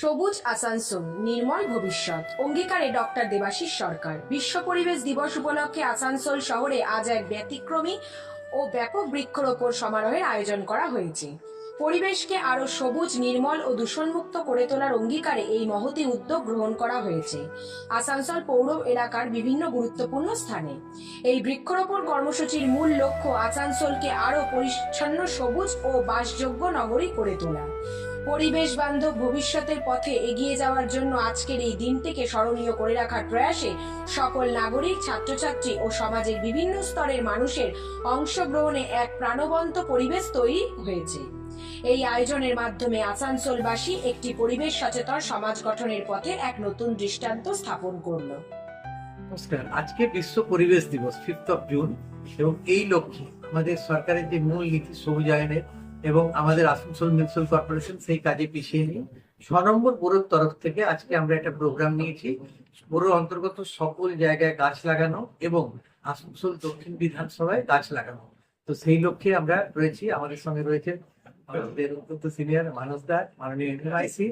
সবুজ আসানসোল, নির্মল ভবিষ্যৎ। অঙ্গীকারে ডক্টর দেবাশিস সরকার। বিশ্ব পরিবেশ দিবস উপলক্ষে আসানসোল শহরে আজ এক ব্যতিক্রমী ও ব্যাপক বৃক্ষরোপণ সমারোহের আয়োজন করা হয়েছে। পরিবেশকে আরও সবুজ, নির্মল ও দূষণমুক্ত করে তোলার অঙ্গীকারে এই মহতি উদ্যোগ গ্রহণ করা হয়েছে। আসানসোল পৌর এলাকার বিভিন্ন গুরুত্বপূর্ণ স্থানে। এই বৃক্ষরোপণ কর্মসূচির মূল লক্ষ্য আসানসোলকে আরও পরিচ্ছন্ন, সবুজ ও বাসযোগ্য নগরী করে তোলা। পরিবেশ বান্ধব ভবিষ্যতের পথে এগিয়ে যাওয়ার জন্য আজকের এই দিনটিকে স্মরণীয় করে রাখার প্রয়াসে সকল নাগরিক, ছাত্রছাত্রী ও সমাজের বিভিন্ন স্তরের মানুষের অংশগ্রহণে এক প্রাণবন্ত পরিবেশ তৈরি হয়েছে। এই আয়োজনের মাধ্যমে আসানসোলবাসী একটি পরিবেশ সচেতন সমাজ গঠনের পথে এক নতুন দৃষ্টান্ত স্থাপন করল। নমস্কার। আজকে বিশ্ব পরিবেশ দিবস ফিফথ অফ জুন এবং এই লক্ষ্যে আমাদের সরকারের যে মূল নীতি, সবুজায়নের এবং আমাদের আসানসোল মিউনিসিপাল কর্পোরেশন সেই কাজে পিছিয়ে নিয়ে ছ নম্বর বোর্ডের তরফ থেকে আজকে আমরা একটা প্রোগ্রাম নিয়েছি। বোর্ডের অন্তর্গত সকল জায়গায় গাছ লাগানো এবং আসানসোল দক্ষিণ বিধানসভায় গাছ লাগানো। তো সেই লক্ষ্যে আমরা রয়েছি। আমাদের সঙ্গে রয়েছেন আমাদের অত্যন্ত সিনিয়র মানস দা, মাননীয় এনআইসি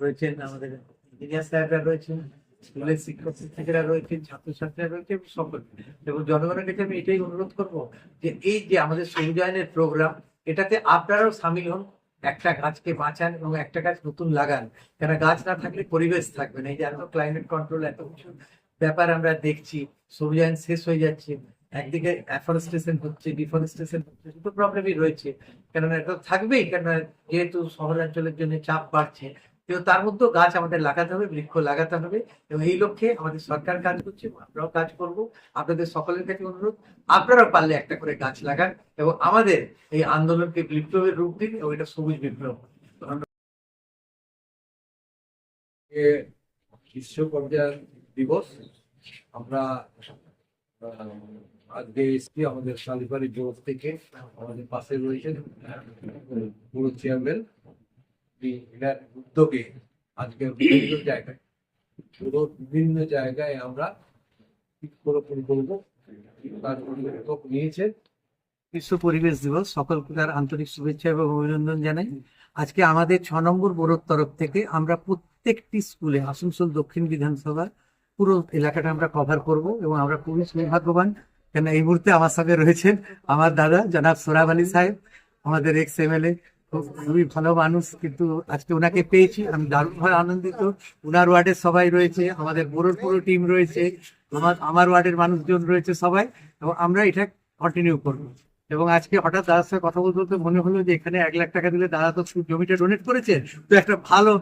রয়েছেন আমাদের ইঞ্জিনিয়ার সাহেবরা রয়েছেন, স্কুলের শিক্ষক শিক্ষিকারা রয়েছেন, ছাত্রছাত্রীরা রয়েছে সকল। এবং জনগণের কাছে আমি এটাই অনুরোধ করব যে এই যে আমাদের সবুজায়নের প্রোগ্রাম এটাতে আপনারাও সামিল হন, একটা গাছকে বাঁচান এবং একটা গাছ নতুন লাগান। কেন গাছ না থাকলে পরিবেশ থাকবে না। এই যে এত ক্লাইমেট কন্ট্রোল এত কিছু ব্যাপার আমরা দেখছি সবুজায়ন শেষ হয়ে যাচ্ছে, একদিকে অ্যাফরেস্টেশন হচ্ছে ডিফরেস্টেশন হচ্ছে, দুটো প্রবলেমই রয়েছে। কেননা এটা থাকবেই, কেননা যেহেতু শহরাঞ্চলের জন্য চাপ বাড়ছে কিন্তু তার মধ্যেও গাছ আমাদের লাগাতে হবে, বৃক্ষ লাগাতে হবে। এবং এই লক্ষ্যে আমাদের সরকার কাজ করছে আমরাও কাজ করব। আপনাদের সকলের কাছে অনুরোধ, আপনারাও পারলে একটা করে গাছ লাগান এবং আমাদের এই আন্দোলনকে বিপ্লবের রূপ দিন এবং এটা সবুজ বিপ্লব বিশ্ব পর্যায় দিবস, আমরা আজকে এসছি আমাদের শালিপাড়ি বোর্ড থেকে, আমাদের পাশে রয়েছেন পুরো চেয়ারম্যান। উদ্যোগে আজকে বিভিন্ন জায়গায় বিভিন্ন জায়গায় আমরা বৃক্ষরোপণ করব। তার উদ্যোগ নিয়েছেন বিশ্ব পরিবেশ দিবস সকল প্রকার আন্তরিক শুভেচ্ছা এবং অভিনন্দন জানাই। আজকে আমাদের ছ নম্বর বোর্ডের তরফ থেকে আমরা প্রত্যেকটি স্কুলে, আসানসোল, দক্ষিণ বিধানসভা, পুরো এলাকাটা আমরা কভার করব এবং আমরা খুবই সৌভাগ্যবান কেন এই মুহূর্তে আমার সঙ্গে রয়েছেন আমার দাদা জনাব সোরাব আলী সাহেব, আমাদের এক্স এমএলএ খুবই ভালো মানুষ, কিন্তু আজকে ওনাকে পেয়েছি, আমি দারুণভাবে আনন্দিত। উনার ওয়ার্ডের সবাই রয়েছে, আমাদের বোরোর পুরো টিম রয়েছে, আমার আমার ওয়ার্ডের মানুষজন রয়েছে সবাই, এবং আমরা এটা কন্টিনিউ করব। এবং আজকে হঠাৎ দাদার সাথে কথা বলতে বলতে মনে হলো যে এখানে এক লাখ টাকা দিলে দাদা তো জমিটা ডোনেট করেছে, তো একটা ভালো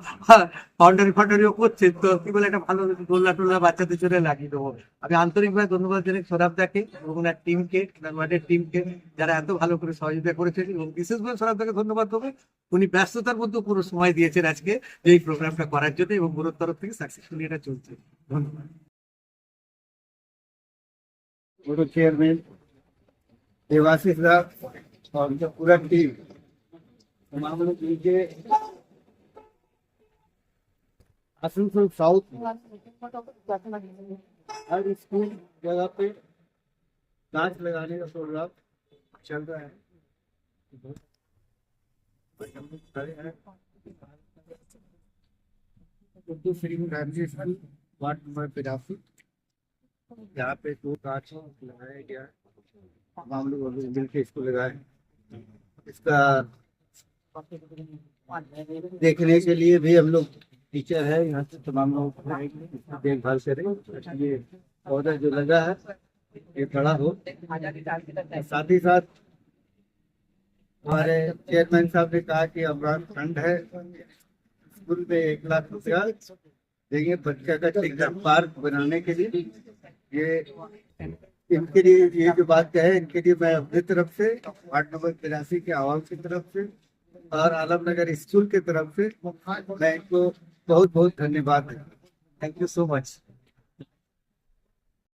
ফাউন্ডারি ফাউন্ডারিও করছে, তো কি বলে একটা ভালো দোলা টোল্লা বাচ্চাদের জন্য লাগিয়ে দেবো। আমি আন্তরিকভাবে ধন্যবাদ জানাই সোরাবদাকে এবং এক টিমকে ওয়ার্ডের টিমকে যারা এত ভালো করে সহযোগিতা করেছেন এবং বিশেষভাবে সোরাবদাকে ধন্যবাদ দেবো। উনি ব্যস্ততার মধ্যে পুরো সময় দিয়েছেন আজকে যে এই প্রোগ্রামটা করার জন্য এবং গুরুত্ব তরফ থেকে সাকসেসফুলি এটা চলছে। ধন্যবাদ। চেয়ারম্যান देवाशीष साहब और उनका पूरा टीम। लोग आसनसोल साउथ हर स्कूल जगह पे गाछ लगाने का प्रोग्राम चल रहा है। Urdu film school ward number तिरासी यहाँ पे दो गाछ लगाया गया है। तमाम लोग मिलकर इसको लगाए। इसका देखने के लिए भी हम लोग टीचर है, यहाँ से तमाम लोग देखभाल करें। ये पौधा जो लगा है, ये बड़ा हो। साथ ही साथ हमारे चेयरमैन साहब ने कहा कि अमरान फंड है स्कूल में एक लाख रुपया देंगे बच्चा का पार्क बनाने के लिए। ये इनके लिए ये जो बात कहे इनके लिए मैं अपनी तरफ़ से, वार्ड नंबर तिरासी के आवाम की तरफ़ से और आलमनगर स्कूल के तरफ़ से, मैं इनको बहुत बहुत धन्यवाद थैंक यू सो मच